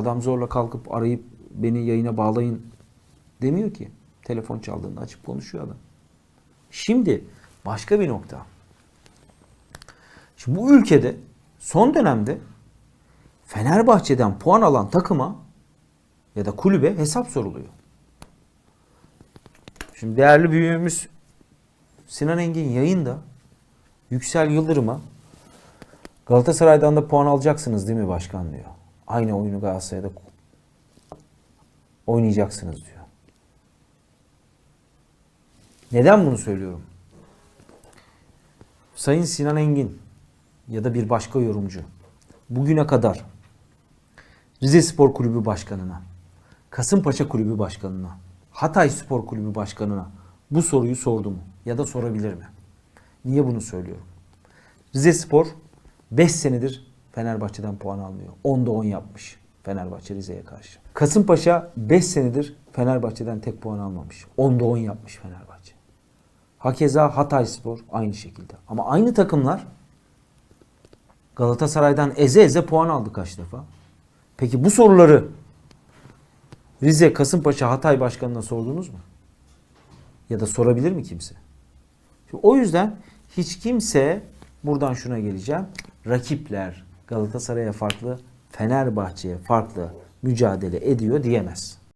Adam zorla kalkıp arayıp beni yayına bağlayın demiyor ki. Telefon çaldığında açıp konuşuyor adam. Şimdi başka bir nokta. Şimdi bu ülkede son dönemde Fenerbahçe'den puan alan takıma ya da kulübe hesap soruluyor. Şimdi değerli büyüğümüz Sinan Engin yayında Yüksel Yıldırım'a Galatasaray'dan da puan alacaksınız değil mi başkan diyor. Aynı oyunu Galatasaray'da oynayacaksınız diyor. Neden bunu söylüyorum? Sayın Sinan Engin ya da bir başka yorumcu bugüne kadar Rize Spor Kulübü Başkanı'na, Kasımpaşa Kulübü Başkanı'na, Hatay Spor Kulübü Başkanı'na bu soruyu sordu mu? Ya da sorabilir mi? Niye bunu söylüyorum? Rize Spor 5 senedir Fenerbahçe'den puan almıyor. 10'da 10 yapmış Fenerbahçe Rize'ye karşı. Kasımpaşa 5 senedir Fenerbahçe'den tek puan almamış. 10'da 10 yapmış Fenerbahçe. Hakeza Hatay Spor aynı şekilde. Ama aynı takımlar Galatasaray'dan eze eze puan aldı kaç defa. Peki bu soruları Rize, Kasımpaşa, Hatay Başkanı'na sordunuz mu? Ya da sorabilir mi kimse? Şimdi o yüzden hiç kimse buradan şuna geleceğim. Rakipler Galatasaray'a farklı, Fenerbahçe'ye farklı mücadele ediyor diyemez.